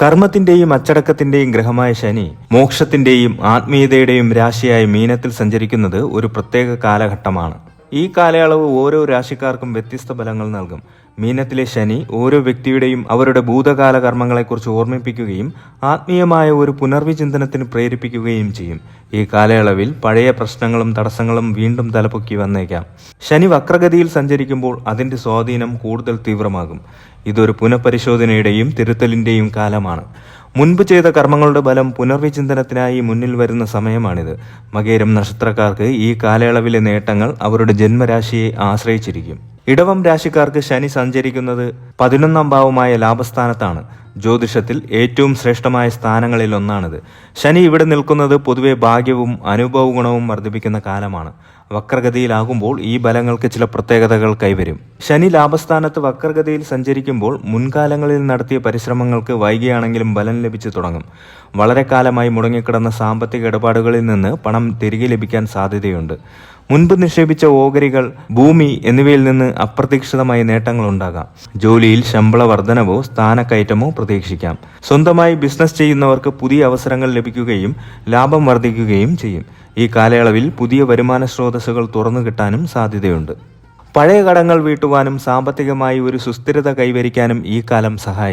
കർമ്മത്തിന്റെയും അച്ചടക്കത്തിന്റെയും ഗ്രഹമായ ശനി മോക്ഷത്തിന്റെയും ആത്മീയതയുടെയും രാശിയായ മീനത്തിൽ സഞ്ചരിക്കുന്നത് ഒരു പ്രത്യേക കാലഘട്ടമാണ്. ഈ കാലയളവ് ഓരോ രാശിക്കാർക്കും വ്യത്യസ്ത ഫലങ്ങൾ നൽകും. മീനത്തിലെ ശനി ഓരോ വ്യക്തിയുടെയും അവരുടെ ഭൂതകാല കർമ്മങ്ങളെക്കുറിച്ച് ഓർമ്മിപ്പിക്കുകയും ആത്മീയമായ ഒരു പുനർവിചിന്തനത്തിന് പ്രേരിപ്പിക്കുകയും ചെയ്യും. ഈ കാലയളവിൽ പഴയ പ്രശ്നങ്ങളും തടസ്സങ്ങളും വീണ്ടും തലപൊക്കി വന്നേക്കാം. ശനി വക്രഗതിയിൽ സഞ്ചരിക്കുമ്പോൾ അതിന്റെ സ്വാധീനം കൂടുതൽ തീവ്രമാകും. ഇതൊരു പുനഃപരിശോധനയുടെയും തിരുത്തലിന്റെയും കാലമാണ്. മുൻപ് ചെയ്ത കർമ്മങ്ങളുടെ ബലം പുനർവിചിന്തനത്തിനായി മുന്നിൽ വരുന്ന സമയമാണിത്. മകേരം നക്ഷത്രക്കാർക്ക് ഈ കാലയളവിലെ നേട്ടങ്ങൾ അവരുടെ ജന്മരാശിയെ ആശ്രയിച്ചിരിക്കും. ഇടവം രാശിക്കാർക്ക് ശനി സഞ്ചരിക്കുന്നത് പതിനൊന്നാം ഭാവമായ ലാഭസ്ഥാനത്താണ്. ജ്യോതിഷത്തിൽ ഏറ്റവും ശ്രേഷ്ഠമായ സ്ഥാനങ്ങളിൽ ഒന്നാണിത് ശനി ഇവിടെ നിൽക്കുന്നത് പൊതുവെ ഭാഗ്യവും അനുഭവ ഗുണവും വർദ്ധിപ്പിക്കുന്ന കാലമാണ്. വക്രഗതിയിലാകുമ്പോൾ ഈ ബലങ്ങൾക്ക് ചില പ്രത്യേകതകൾ കൈവരും. ശനി ലാഭസ്ഥാനത്ത് വക്രഗതിയിൽ സഞ്ചരിക്കുമ്പോൾ മുൻകാലങ്ങളിൽ നടത്തിയ പരിശ്രമങ്ങൾക്ക് വൈകിയാണെങ്കിലും ബലം ലഭിച്ചു തുടങ്ങും. വളരെ കാലമായി മുടങ്ങിക്കിടന്ന സാമ്പത്തിക ഇടപാടുകളിൽ നിന്ന് പണം തിരികെ ലഭിക്കാൻ സാധ്യതയുണ്ട്. മുൻപ് നിക്ഷേപിച്ച ഓഹരികൾ ഭൂമി എന്നിവയിൽ നിന്ന് അപ്രതീക്ഷിതമായ നേട്ടങ്ങൾ ഉണ്ടാകാം. ജോലിയിൽ ശമ്പള വർധനവോ സ്ഥാനക്കയറ്റമോ പ്രതീക്ഷിക്കാം. സ്വന്തമായി ബിസിനസ് ചെയ്യുന്നവർക്ക് പുതിയ അവസരങ്ങൾ ലഭിക്കുകയും ലാഭം വർദ്ധിക്കുകയും ചെയ്യും. ഈ കാലയളവിൽ പുതിയ വരുമാന സ്രോതസ്സുകൾ തുറന്നു കിട്ടാനും സാധ്യതയുണ്ട്. പഴയ കടങ്ങൾ വീട്ടുവാനും സാമ്പത്തികമായി ഒരു സുസ്ഥിരത കൈവരിക്കാനും ഈ കാലം സഹായിക്കും.